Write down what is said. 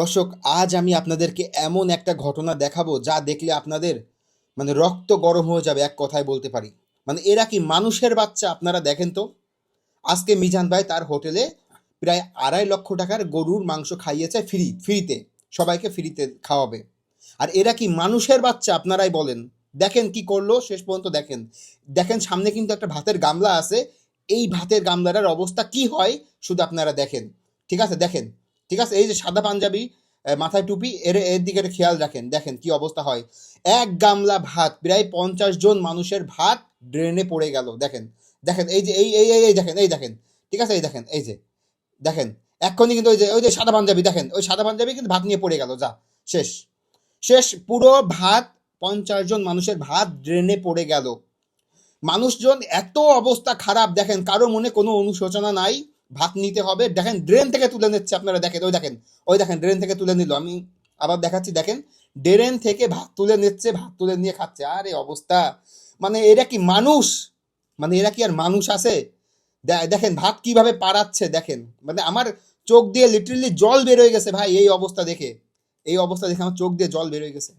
দর্শক, আজ আমি আপনাদেরকে এমন একটা ঘটনা দেখাবো যা দেখলে আপনাদের মানে রক্ত গরম হয়ে যাবে, এক কথায় বলতে পারি। মানে এরা কি মানুষের বাচ্চা, আপনারা দেখেন তো। আজকে মিজান ভাই তার হোটেলে প্রায় আড়াই লক্ষ টাকার গরুর মাংস খাইয়েছে ফ্রি, ফ্রিতে, সবাইকে ফ্রিতে খাওয়াবে। আর এরা কি মানুষের বাচ্চা, আপনারাই বলেন। দেখেন কি করল, শেষ পর্যন্ত দেখেন। দেখেন, সামনে কিন্তু একটা ভাতের গামলা আছে। এই ভাতের গামলাটার অবস্থা কি হয়, শুধু আপনারা দেখেন। ঠিক আছে, দেখেন। ঠিক আছে? এই যে সাদা পাঞ্জাবি মাথায় টুপি, এর এর দিকে খেয়াল রাখেন, দেখেন কি অবস্থা হয়। এক গামলা ভাত, প্রায় পঞ্চাশ জন মানুষের ভাত ড্রেনে পড়ে গেল, দেখেন। দেখেন, এই যে, এই এই এই দেখেন এই দেখেন, ঠিক আছে? এই দেখেন, এই যে, দেখেন, এক্ষুনি কিন্তু ওই যে ওই যে সাদা পাঞ্জাবি, দেখেন, ওই সাদা পাঞ্জাবি কিন্তু ভাত নিয়ে পড়ে গেল, যা, শেষ। শেষ, পুরো ভাত, পঞ্চাশ জন মানুষের ভাত ড্রেনে পড়ে গেল। মানুষজন এত অবস্থা খারাপ, দেখেন কারও মনে কোনো অনুশোচনা নাই। ভাত নিতে হবে। দেখেন ড্রেন থেকে তুলে নিচ্ছে আপনারা দেখেন, ওই দেখেন ওই দেখেন ড্রেন থেকে তুলে নিল। আমি আবার দেখাচ্ছি, দেখেন ড্রেন থেকে ভাত তুলে নিচ্ছে, ভাত তুলে নিয়ে খাচ্ছে। আরে অবস্থা! মানে এরা কি মানুষ? মানে এরা কি আর মানুষ আছে? দেখেন, ভাত কীভাবে পাড়াচ্ছে, দেখেন। মানে আমার চোখ দিয়ে লিটারেলি জল বেরোয় গেছে, ভাই, এই অবস্থা দেখে। এই অবস্থা দেখে আমার চোখ দিয়ে জল বেরোয় গেছে।